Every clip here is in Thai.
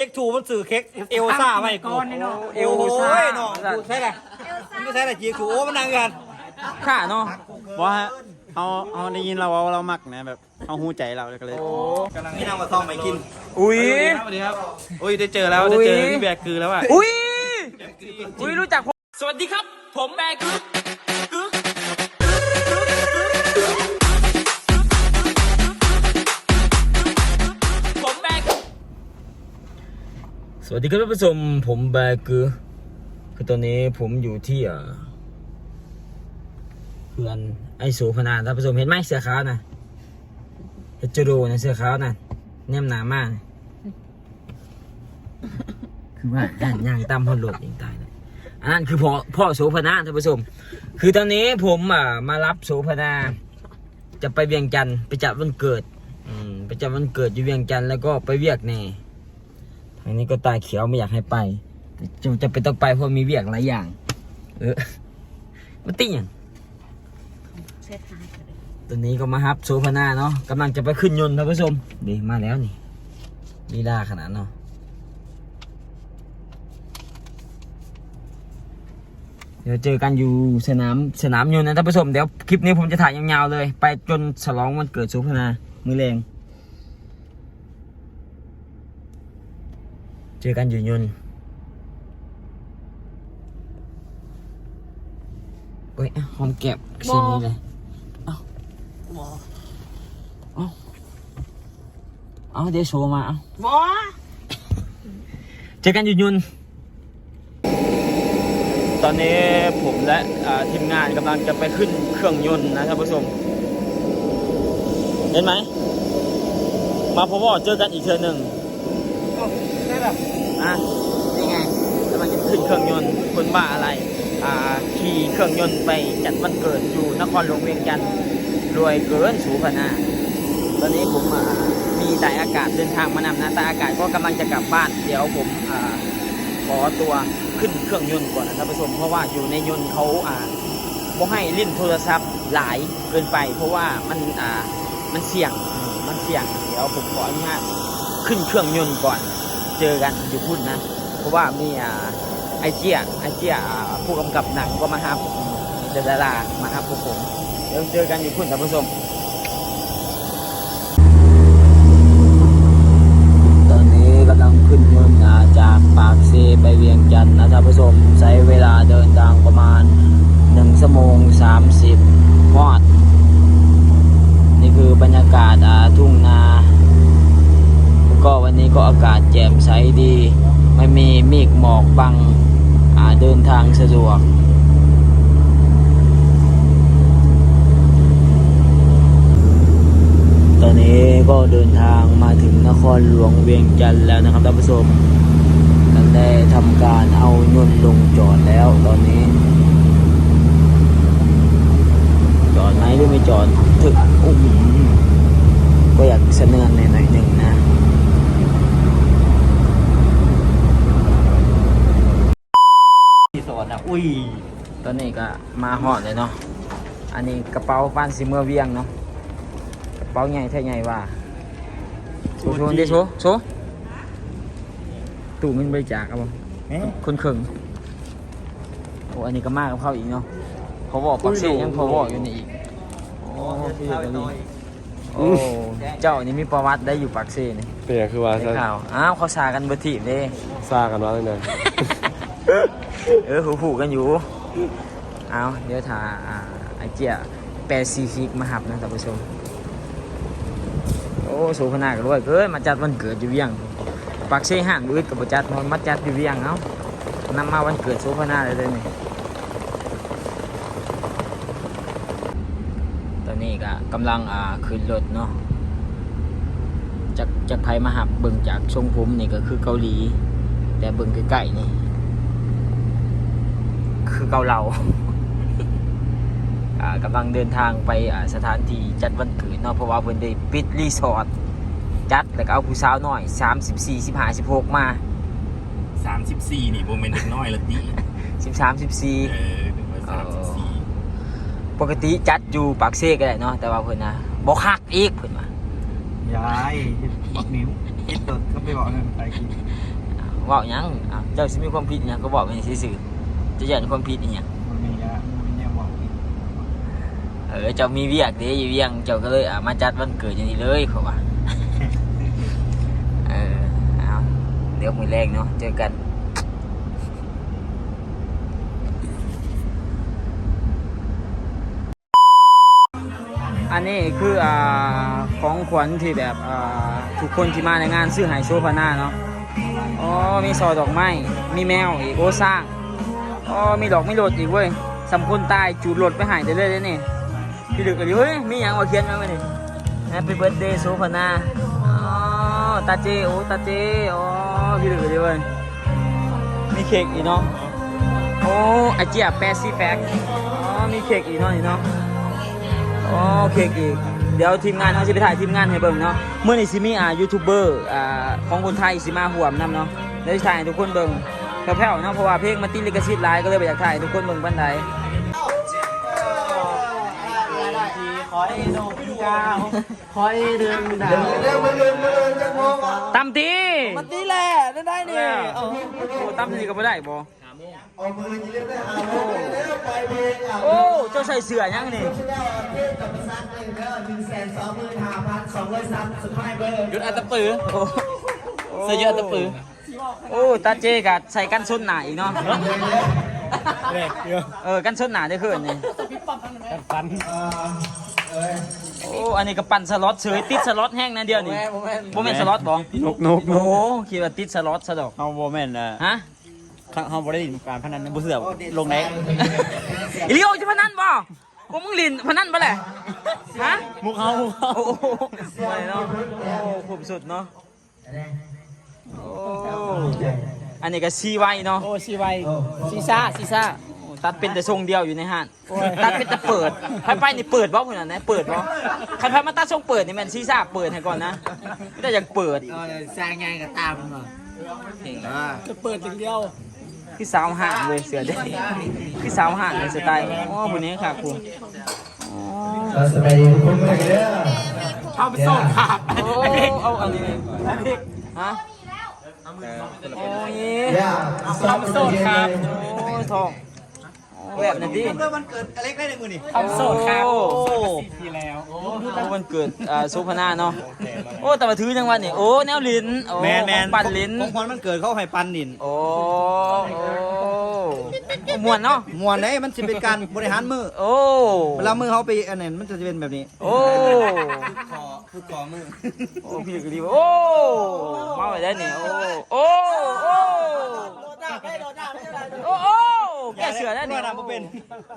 เค้กถูมันสื่อเค้กเอลซ่าไม่กูก้อนนี่เนาะเอลซ่าเนาะกูใช่ไหมมันไม่ใช่แต่จีกูโอ้มันนั่งกันข้าเนาะว่าเขาเขาได้ยินเราว่าเรามักนะแบบเขาหูใจเราก็เลยกำลังนี่นั่งมาซ่อมไปกิน อุ้ยสวัสดีครับอุ้ยได้เจอแล้วได้เจอพี่แบกคือแล้วอะอุ้ยอุ้ยรู้จักผมสวัสดีครับ ผมแบกึ๊กกึ๊ วัสดีครับท่านผู้ชมผมแบกือคือตอนนี้ผมอยู่ที่เพื่อนไอโสพนาท่านผู้ชมเห็นไหมเสื้อขาวนะเฮจโรนะเสื้อขาวนะแนมหนามากนะคือว่าด้านย่างตามพลหลดย่างตายเลยอันนั้นคือพ่อพ่อโสพนาท่านผู้ชมคือตอนนี้ผมอ่ามารับโสพนา จะไปเวียงจันทร์ไปจัดวันเกิด อืมไปจัดวันเกิดอยู่เวียงจันทร์แล้วก็ไปเวียกแน่ ทางนี้ก็ตาเขียวไม่อยากให้ไปจะจะไปต้องไปเพราะมีเวียกหลายอย่าง เออมาติอย่างตัวนี้ก็มาฮับโซฟาน่าเนาะกำลังจะไปขึ้นยนต์ท่านผู้ชมดีมาแล้วนี่ลีลาขนาดเนาะเดี๋ยวเจอกันอยู่สนามสนามยนต์นะท่านผู้ชมเดี๋ยวคลิปนี้ผมจะถ่ายยาวๆเลย ไปจนฉลองวันเกิดโซฟาน่ามือแรง เจอกันอยู่ยนต์โอ้ยอะหอมแก็บชิ้นนี้เลยเอาเอาเอาเดี๋ยวโชว์มาเอาบอเจอกันอยู่ยนต์ตอนนี้ผมและอ่าทีมงานกำลังจะไปขึ้นเครื่องยนต์นะท่านผู้ชม เห็นไหม มาพบว่าเจอกันอีกเทือหนึ่งได้ แบบอะนี่ไงแล้วมันจะขึ้นเครื่องยนต์คนบ้าอะไร อ่าขี่เครื่องยนต์ไปจัดวันเกิดอยู่นครหลวงเวียงจันทร์รวยเกินสูพนาตอนนี้ผมอ่ามีไต่อากาศเดินทางมานำนะไต่อากาศก็กำลังจะกลับบ้าน เดี๋ยวผมอ่าขอตัวขึ้นเครื่องยนต์ก่อนนะท่านผู้ชมเพราะว่าอยู่ในยนต์เขาอ่าบ่ให้ลิ้นโทรศัพท์หลายเกินไป เพราะว่ามันอ่ามันเสี่ยงมันเสี่ยง เดี๋ยวผมขออนุญาตขึ้นเครื่องยนต์ก่อน เจอกันอยู่พุ่นนะ เพราะว่ามีอ่าไอเจียไอเจียผู้กำกับหนังก็มาหาผมเดดารามาหาพวกผมเดี๋ยวเจอกันอยู่พุ่นท่านผู้ชม ตอนนี้กำลังขึ้นยนต์อ่าจากปากเซไปเวียงจันทร์นะท่านผู้ชมใช้เวลาเดินทางประมาณ1ชั่วโมง30วอด นี่คือบรรยากาศอ่าทุ่งนา ก็วันนี้ก็อากาศแจ่มใสดี ไม่มีเมฆหมอก บังเดินทางสะดวก ตอนนี้ก็เดินทางมาถึงนครหลวงเวียงจันทร์แล้วนะครับท่านผู้ชมท่านได้ทำการเอายนต์ลงจอดแล้วตอนนี้ จอดไหมหรือไม่จอดถึกอุ้มก็อยากเสนอในหน่อยหนึ่งนะ ที่สวนอะอุ้ยตอนนี้ก็มาหอดเลยเนาะอันนี้กระเป๋าบ้านซิเมื่อเวียงเนาะกระเป๋าใหญ่เท่าใหญ่ว่าโชว์โชว์ดิโชว์โชว์ตู่มินบริจาคครับผมเอ๊ะคนเข่งโอ้อันนี้ก็มากกับเขาอีกเนาะเขาบอกปักเสียยังเขาบอกอยู่นี่อีกโอ้พี่เดี๋ยวนี้โอ้เจ้านี่มีประวัติได้อยู่ปักเสียนี่เป็นอย่างคือว่าได้ข่าวอ้าวเขาสากันเบอร์ทีบเด้ซากันว่าตั้งแต่ เออหูหูกันอยู่ เอาเดี๋ยวถ่าอ่าไอเจียแปซิฟิกมาหับนะท่านผู้ชม โอ้โซพนากันด้วยเกินมาจัดวันเกิดอยู่เวียงปักเชห่านบืดกับบจัดมันมาจัดอยู่เวียงเอ้านำมาวันเกิดโซพนาเลยเด้อนี่ตอนนี้ก็กำลังอ่าขึ้นรถเนาะจากจากไทยมาหับเบิ่งจากทรงผมนี่ก็คือเกาหลี แต่เบิ่งใกล้ๆนี่ คือเกาเหลาอ่ากำลังเดินทางไปอ่าสถานที่จัดวันเกิดเนาะเพราะว่าเพิ่นได้ปิดรีสอร์ทจัดแล้วก็เอาผู้สาวน้อย 34 15 16 มา สามสิบสี่นี่โมเมนต์เด็กน้อยละตี13 เอ14อถึงว่าสามสิบสี่ปกติจัดอยู่ปากเซก็ได้เนาะแต่ว่าเพิ่นนะบ่คักอีกเพิ่นว่ายายบักนิ้วคิดตดก็ไปบอกให้มันไปกิน เว่าหยังอะเจ้าสิมีความผิดอหยังก็บอกไปซื่อๆ จะยันความผิดอหยังมันมีอะมันยังบอกอีกเออเจ้ามีเวียกเด้อยู่เวียงเจ้าก็เลยอะมาจัดวันเกิดอย่างนี้เลยเขาว่าเออเอาเดี๋ยวมือแรกเนาะเจอกันอันนี้คืออ่าของขวัญที่แบบอ่าทุกคนที่มาในงานซื้อหายโชว์พาหนาเนาะ อ๋อ มีซอดอกไม้ มีแมวอีกโอ้สร้าง อ๋อมีดอกไม่โหลดอีกเว้ยสำคนตายจูดโหลดไปหายได้เลยเด้นี่พี่ดึกกันดิเฮ้ยมีอย่างเอาเขียนมาไหมนี่ Happy birthday โซพานาอ๋อตาเจโอ้ตาเจอ๋อพี่ดึกกันดิเว้ยมีเค้กอีกเนาะโอ้อเจียแปซิแฟกอ๋อมีเค้กอีกเนาะนี่เนาะอ๋อโอเคอีกเดี๋ยวทีมงานเขาจะไปถ่ายทีมงานให้เบิ่งเนาะเมื่อนี้ซิมี่อ่ายูทูบเบอร์อ่าของคนไทยสิมาห่วมนำเนาะเดี๋ยวสิถ่ายให้ทุกคนเบิ่ง แผ่วๆเนาะเพราะว่าเพลงมันติดลิขสิทธิ์หลายก็เลยไปอยากถ่ายให้ทุกคนเบิ่งบันไดขอให้นกกาวขอให้เรื่องดาวตำตีมันนี่แหละได้ได้นี่โอ้ตำตีก็ไม่ได้บ่โอ้เจ้าใส่เสื้อยังนี่ยุดอัตตปือโอ้เสื้อยืดอัตตปือ โอ้ตาเจกับใส่กันส้นหนาอีกเนาะเด็กเยอะเออกันส้นหนาได้ขึ้นนี่กันฟันโอ้อันนี้ก็ปั่นสล็อตเฉยติดสล็อตแห้งนะเดียวนี่โมแม่นโมเมนสล็อตบ่นกนกนโอ้กคิดว่าติดสล็อตซะดอกเขาโมแมนอะฮะเขาบ่ได้การพนันบุเสือลงไหนอีลิโอจะพนันบ่กูมึงลินพนันบ่แหละฮะมุกเขามุกเขาโอ้โหไม่เนาะโอ้คุ้มสุดเนาะ โอ้อันนี้ก็ซีไว้เนาะโอ้ชีไวซีซ่าซีซ่าโอ้ตัดเป็นแต่ทรงเดียวอยู่ในห้างตัดเป็นแต่เปิดใครไปนี่เปิดบ่พุ่นน่ะนะเปิดบ่ใครไปมาตัดทรงเปิดนี่แม่นซีซ่าเปิดให้ก่อนนะแต่อยากเปิดสร้างไงกับตามมาจะเปิดอย่างเดียวคือสาวห่างเลยเสือเด้คือสาวห่างเลยสไตล์อ๋อบุนี้ค่ะครูอ๋อสบายดีทุกคนเลยเด้อเข้าไปโซ่ขาดโอ้เอาอันนี้ฮะ โอ้ยย่าเข้าไปโซ่ครับโอ้ยทองโอ้แบบนั้นดิเมื่อวันเกิดอเล็กได้ในมือนี่โอ้โซ่ครับโอ้ที่แล้วโอ้วันเกิดอ่าซุปพนาเนาะโอ้แต่ว่าถือจังหวัดนี่โอ้แนวลิ้นโอ้แมนแมนของปั่นลิ้นของพรมันเกิดเขาให้ปันดินโอ้โอ้ โอ้ม่วนเนาะ มวนได้มันจะเป็นการบริหารมือโอ้ เวลามือเขาไปอันนั้นมันจะเป็นแบบนี้ โอ้คอคือคอมือโอ้พี่ก็ดีว่าโอ้มาไปได้เนี่ยโอ้ โอ้ โอ้โอ้โอ้แกเสือได้เนี่เนี่ยยนะมันเป็น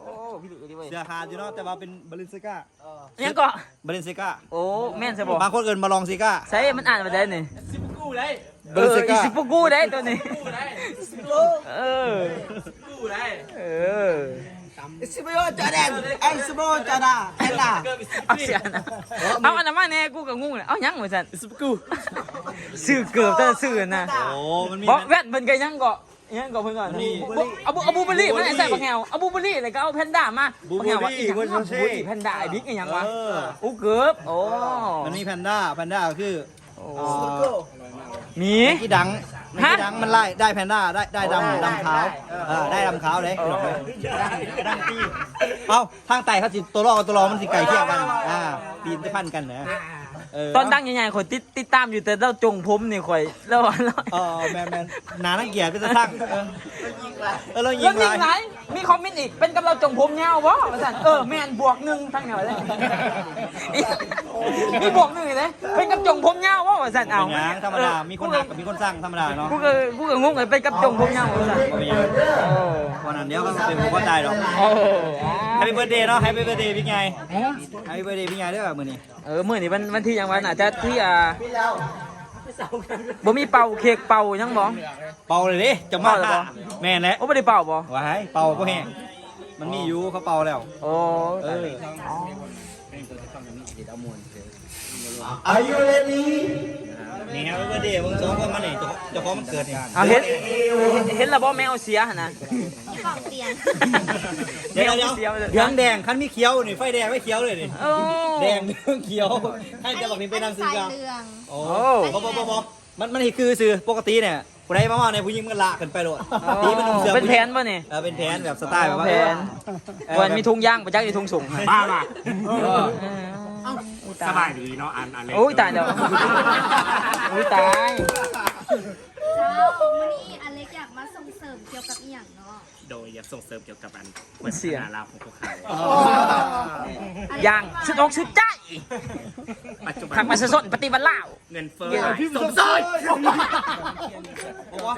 โอ้พี่ก็ดีเว้ยเสือขาดอยู่เนาะแต่ว่าเป็นบรินซิก้ายังก็บรินซิก้าโอ้แม่นใช่บ่บางคนเอินมาลองซิก้าใช่มันอ่านมาได้เนี่ยบรินซิอีก้าสิปกูได้ตัวนี้เออ เออสิบโยจาแดงไอ้สิบโยจาดาแอนดาเอาเสียนะเอาอันนั้นมาแน่กูก็งงเลยเอายังเหมือนกันสิบกูสื่อเกือบจะสื่อนะโอ้มันมีบอกแว่นมันก็ยังก็ยังก็เพิ่นก่อนนี่อาบูอาบูบลี่มันใส่บักแงวอาบูบลี่แล้วก็เอาแพนด้ามาบักแงวว่าอีหยังบูบลี่แพนด้าไอ้บิ๊กอีหยังวะเอออู้เกือบโอ้มันมีแพนด้าแพนด้าคือมีกี่ดังไม่กี่ดังมันไล่ได้แพนด้าได้ได้ดำดำขาวเออได้ดำขาวเลยดังตีเอ้าทางไต่เขาสิตัวรอกับตัวรอมันสิไก่เที่ยงกันอ่าปีนจะพันกันนะเตอนดังใหญ่ๆข่อยติดติดตามอยู่แต่เราจงผมนี่ข่อยแล้วแล้วเออแมนแมนหนานักเกียรติก็จะสร้างเออเออเรายิแล้วงยิงไรไหนมีคอมเมนต์อีกเป็นกับเราจงผมยาววะว่าซั่นเออแม่นบวกหนึ่งทั้งแนวเลยมีบวกหนึ่งอีกเลยเป็นกับจงผมยาววะว่าซั่นเอาเป็นหยังธรรมดามีคนหนักกับมีคนสร้างธรรมดาเนาะกูก็กูก็งงเลยเป็นกับจงผมยาวว่าซั่นเป็นหยังวันนั้นเดี๋ยวก็เป็นผมก็ตายหรอกโอ้แฮปปี้เบิร์ดเดย์เนาะแฮปปี้เบิร์ดเดย์พี่ไงแฮปปี้เบิร์ดเดย์พี่ไงด้วยแบบมือนี้เออมื่อนี้วันวันที่ยังวันอาจจะที่อ่าบ่มีเป่าเค้กเป่ายังบ่เป่าเลยดิจะมาเป่าเลยเหรอแม่นแล้วโอ้บ่ได้เป่าบ่ว้ายเป่าก็แห้งมันมีอยู่เขาเป่าแล้วโอ้เออ Are you ready นี่ฮปปี้เบิร์ดเดย์มึงสองคนมาเนี่ยเจ้าของมันเกิดเนี่ยเอาเห็นเห็นแล้วบ่แมวเสียหั่นนะเดี๋ยวเดี๋ยวเสียเลยเหลืองแดงคันมีเขียวนี่ไฟแดงไม่เขียวเลยนี่แดงเหลืองเขียวให้จะบอกนี่เป็นน้ำซื้อกาโอ้บอบอบอบมันมันคือซื้อปกติเนี่ยผู้ใดมาว่าในผู้หญิงมันละกันไปโลดนี่มันนุ่งเสื้อเป็นแผนป่ะนี่เออเป็นแผนแบบสไตล์แบบว่าแผนเออควรมีทุงย่างประจักษ์อีทุงสูงบ้าป่ะ เออสบายดีเนาะอันอันเล็กโอ้ยตายเดี๋ยวโอ้ยตายเช้าวันนี้อเล็กอยากมาส่งเสริมเกี่ยวกับอีหยังเนาะ โดยอยากส่งเสริมเกี่ยวกับอันมันเสียนาราของพวกเขาย่างชุดอกชุดใจปัจจุบันผักมาสดๆปฏิบัติลาวเงินเฟ้อสมซอยบอกว่า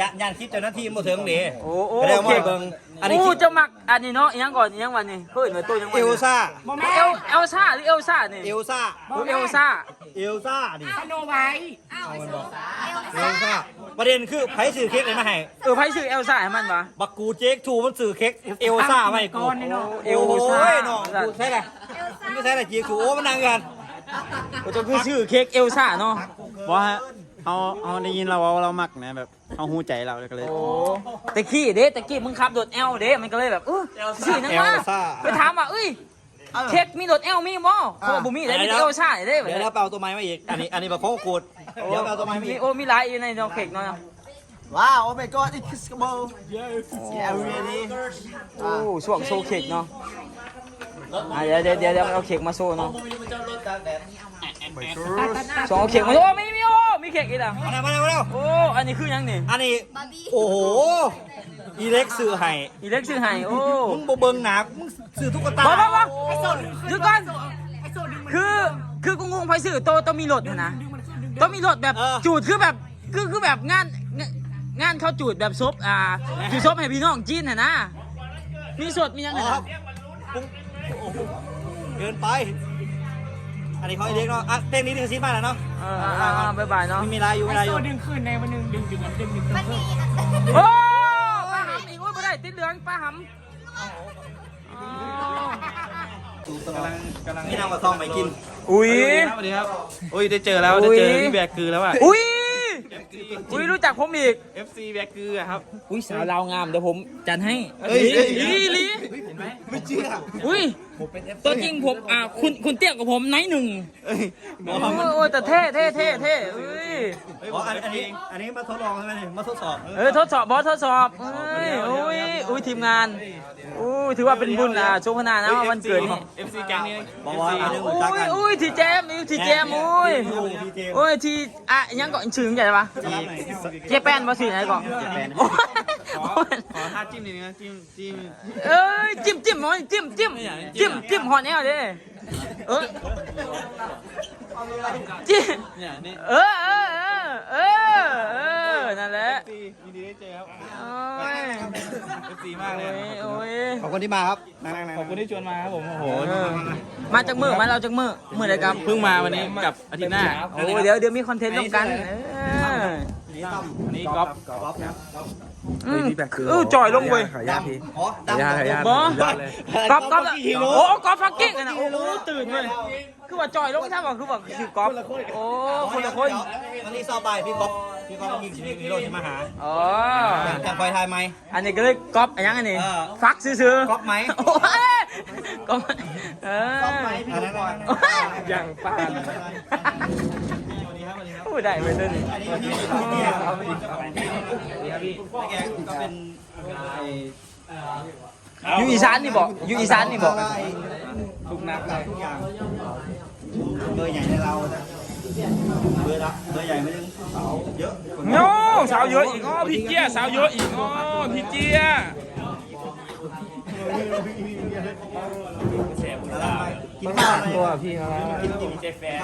ย่านย่านคิดเจ้าหน้าที่มาถึงนี่โอ้โอ้แสดงโอว่าเคเบิ่งอันนี้โอ้คิดจะมักอันนี้เนาะอีหยังก่อนอีหยังวันนี้เฮ้ยหน่วยตัวยังเอลซ่าเอลเอลซ่าหรือเอลซ่านี่เอลซ่าโอ้เอลซ่าเอลซ่าดิเอลซ่า ประเด็นคือไผสื่อเค้กเลยมาให้เออไพ่ซื้อเอลซ่าให้มันวะ บักกูเจ๊กทูมันสื่อเค้กเอลซ่าไว้กูเอโอ้ลโหซ่าน้องกูใช่ไหมไม่ใช่ไหมเจ๊กทูโอ้มันนั่งกันโอ้จะคือชื่อเค้กเอลซ่าเนาะบอกฮะเอาเอาได้ยินเราว่าเรามักนะแบบเอาหูใจเราเลยก็เลยโอ้ตะกี้เด้ตะกี้มึงขับรถเอลเด้มันก็เลยแบบเออชื่อนั่นมาไปถามว่าเอ้ย เค้กมีรถเอลมีบ่เขาบอกบ่มีได้มีแต่เอลซ่าเด้เดี๋ยวเราไปเอาตัวไม้มาอีก อันนี้อันนี้บักโคกูดเดี๋ยวไปเอาตัวไม้มามีอีกโอ้มีหลายอยู่ในดอกเค้กเนาะว้าว oh my god it's possible yeah really โอ้ช่วงโซเค้กเนาะอะเดี๋ยวเดี๋ยวเดี๋ยวเดี๋ยวเอาเค้กมาโซ่เนาะสอง เอาเค้กมาโซ่โอ้ไม่มีโอ้มีเค้กอีกแล้วมาแล้วมาแล้วมาแล้วโอ้อันนี้คือหยังนี่อันนี้บาร์บี้โอ้โหอีเล็กซื้อให้อีเล็กซื้อให้โอ้มึงบ่เบิ่งหนามึงซื้อตุ๊กตาบ่บ่บ่หยุดก่อนคือคือกูงงไฟซื้อโตต้องมีรถนะนะต้องมีรถแบบจูดคือแบบคือคือแบบงานงานงานเขาจูดแบบซบอ่าจูดซบให้พี่น้องจีนนะนะมีสดมีหยังอ๋ไงอครับมึงโอ้โหเกินไป อันนี้เขาอีเล็กเนาะอะเพลงนี้นี่คือซีมาแล้วเนาะเอออ่าอ่าบ๊ายบายเนาะไม่มีลายอยู่ไม่มีลายอยู่มันมีโอ้ปลาหำอีกโอ้ยไม่ได้ติดเหลืองปลาหำอ๋อกำลังกำลังนี่นำมาซ่อมไปกินอุ้ย สวัสดีครับโอ้ยได้เจอแล้วได้เจอพี่แบกคือแล้วอะ อุ้ย อุ้ยรู้จักผมอีก FC แบกคืออะครับ อุ้ยสาวลาวงามเดี๋ยวผมจัดให้เฮ้ยเฮ้ยลีลีไม่เชื่ออุ้ย ตัวจริงผมอ่าคุณคุณเตี้ยกว่าผมไนท์หนึ่งเอ้ยโอ้ยโอ้ยแต่เท่เท่เท่เท่เอ้ยอ๋ออันอันนี้อันนี้มาทดลองใช่ไหมเนี่ยมาทดสอบเออทดสอบบอสทดสอบเอ้ยโอ้ยอุ้ยทีมงานอุ้ยถือว่าเป็นบุญอะโชคพนานะว่าวันเกิดนี่ FC แก๊งนี้บอกว่าอันนี้โอ้รู้จักยกันอุ้ยทีเจมอุ้ยทีเจมอุ้ยทีเจมโอ้ยทีอะยังก่อนชื่อใหญ่ปะเจแปนบอสื่อไหนก่อนโอ้ยขอขอ ท่าจิ้มนิดนึงนะจิ้มจิ้มเอ้ยจิ้มจิ้มหน่อยจิ้มจิ้มจิ้มจิ้มหอนแนวดิเออจิ้มเนี่ยนี่เออเออเออเออเออนั่นแหละซียินดีได้เจอครับโอ้ย FC มากเลยโอ้ยขอบคุณที่มาครับขอบคุณที่ชวนมาครับผมโอ้โหเออมาจากมือมาเราจากมือมืออะไรครับเพิ่งมาวันนี้กับอาทิตย์หน้าโอ้เดี๋ยวเดี๋ยวมีคอนเทนต์ร่วมกันเออนี่ต้อมวันนี้ก๊อฟก๊อฟนะ อืมเออจ่อยลงเว้ยดำอ๋อดำบอก๊อฟก๊อฟโอ้ก๊อฟฟักกิ้งอะนะโอ้โหตื่นเว้ยคือว่าจ่อยลงใช่ป่ะคือว่าคือก๊อฟโอ้คนละคนวันนี้สอบบ่ายพี่ก๊อฟพี่ก๊อฟยิงฮีโร่ที่มาหาอ๋อแต่คอยทายไหม อันนี้ก็เลยก๊อปอันยังอันนี้เออฟักซื้อๆก๊อปไหม โอ้ยก๊อปเออ อันนั้นก่อน อย่างปาน พูดได้ไปเลยนี่ก็เป็นอยู่อีสานนี่บอกอยู่อีสานนี่บอกทุกนักเลยทุกอย่างเบอร์ใหญ่ในเราเบอร์ละเบอร์ใหญ่ไม่ถึงเสาเยอะโน้สาวเยอะอีกอ๋อพี่เจี๊ยสาวเยอะอีกอ๋อพี่เจี๊ยกินข้าวตัวพี่ครับกินกินเจแฟน